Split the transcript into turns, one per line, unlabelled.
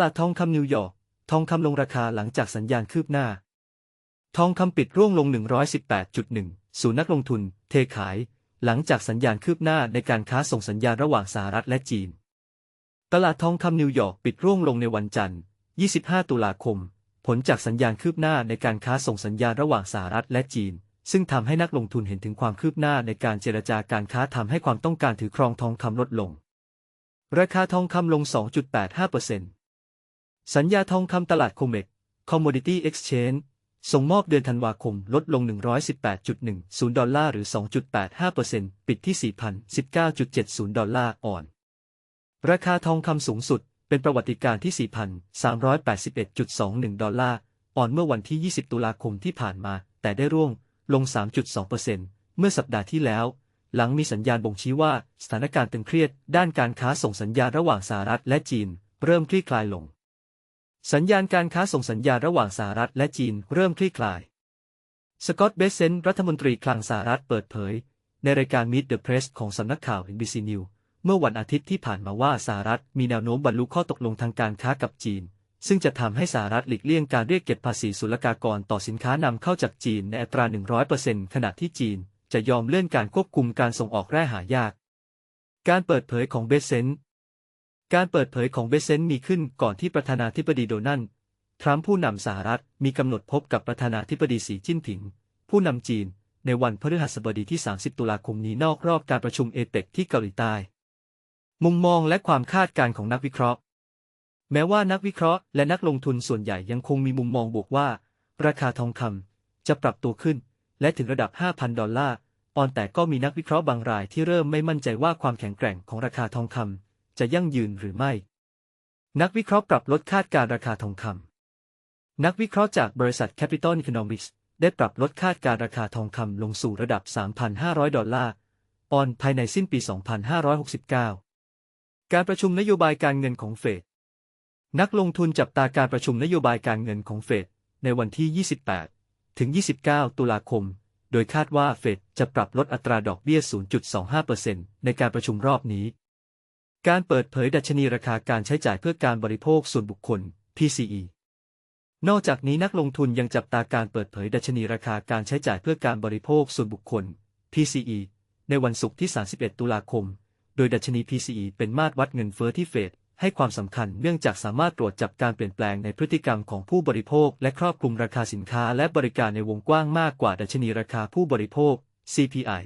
ลาดทองคำนิวยอร์กทองคำลงราคาหลังจากสัญญาณคืบหน้า ทองคำปิดร่วงลง 118.1ศูนย์นักลงทุน เทขาย หลังจากสัญญาณคืบหน้าในการค้าส่งสัญญาณระหว่างสหรัฐและจีน ตลาดทองคำนิวยอร์กปิดร่วงลงในวันจันทร์ 25 ตุลาคม ผลจากสัญญาณคืบหน้าในการค้าส่งสัญญาณระหว่างสหรัฐและจีน ซึ่งทำให้นักลงทุนเห็นถึงความคืบหน้าในการเจรจาการค้าทำให้ความต้องการถือครองทองคำลดลง ราคาทองคำลง 2.85% สัญญาทองคำตลาดโคเมก Commodity Exchange ส่งมอบเดือนธันวาคมลดลง 118.10 ดอลลาร์หรือ 2.85%ปิดที่ 4,019.70 ดอลลาร์อ่อน ราคาทองคำสูงสุดเป็นประวัติการณ์ที่ 4,381.21 ดอลลาร์อ่อนเมื่อวันที่ 20 ตุลาคมที่ผ่านมา แต่ได้ร่วงลง 3.2%เมื่อสัปดาห์ที่แล้ว หลังมีสัญญาณบ่งชี้ว่าสถานการณ์ตึงเครียด ด้านการค้าส่งสัญญาณระหว่างสหรัฐและจีน เริ่มคลี่คลายลง สัญญาณการค้าส่งสัญญาระหว่างสหรัฐและจีนเริ่มคลี่คลาย สกอตต์เบสเซนรัฐมนตรีคลังสหรัฐเปิดเผย ในรายการ Meet the Press ของสำนักข่าว NBC News เมื่อวันอาทิตย์ที่ผ่านมาว่าสหรัฐมีแนวโน้มบรรลุข้อตกลงทางการค้ากับจีน ซึ่งจะทำให้สหรัฐหลีกเลี่ยงการเรียกเก็บภาษีศุลกากรต่อสินค้านำเข้าจากจีนในอัตรา 100%ขณะที่จีน จะยอมเลื่อนการควบคุมการส่งออกแร่หายาก การเปิดเผยของเบสเซน การเปิดเผยของเบสเซนต์มีขึ้นก่อนที่ประธานาธิบดีโดนัลด์ทรัมป์ผู้นำสหรัฐมีกำหนดพบกับประธานาธิบดีสีจิ้นผิง ผู้นำจีน ในวันพฤหัสบดีที่ 30 ตุลาคมนี้นอกรอบการประชุมเอเปกที่เกาหลีใต้ มุมมองและความคาดการณ์ของนักวิเคราะห์ แม้ว่านักวิเคราะห์และนักลงทุนส่วนใหญ่ยังคงมีมุมมองบวกว่า ราคาทองคำจะปรับตัวขึ้น และถึงระดับ 5,000 ดอลลาร์ออนแต่ก็มีนักวิเคราะห์บางรายที่เริ่มไม่มั่นใจว่าความแข็งแกร่งของราคาทองคำ จะยั่งยืนหรือไม่ นักวิเคราะห์ปรับลดคาดการราคาทองคำนักวิเคราะห์จากบริษัท Capital Economics ได้ปรับลดคาดการราคาทองคำลงสู่ระดับ 3,500 ดอลลาร์ออนภายในสิ้นปี 2569 การประชุมนโยบายการเงินของเฟด นักลงทุนจับตาการประชุมนโยบายการเงินของเฟดในวันที่ 28 ถึง 29 ตุลาคม โดยคาดว่าเฟดจะปรับลดอัตราดอกเบี้ย 0.25%ในการประชุมรอบนี้ การเปิดเผยดัชนีราคาการใช้จ่ายเพื่อการบริโภคส่วนบุคคล PCE นอกจากนี้นักลงทุนยังจับตาการเปิดเผยดัชนีราคาการใช้จ่ายเพื่อการบริโภคส่วนบุคคล PCE ในวันศุกร์ที่ 31 ตุลาคม โดยดัชนี PCE เป็นมาตรวัดเงินเฟ้อที่เฟดให้ความสำคัญเนื่องจากสามารถตรวจจับการเปลี่ยนแปลงในพฤติกรรมของผู้บริโภค และครอบคลุมราคาสินค้าและบริการในวงกว้างมากกว่าดัชนีราคาผู้บริโภค CPI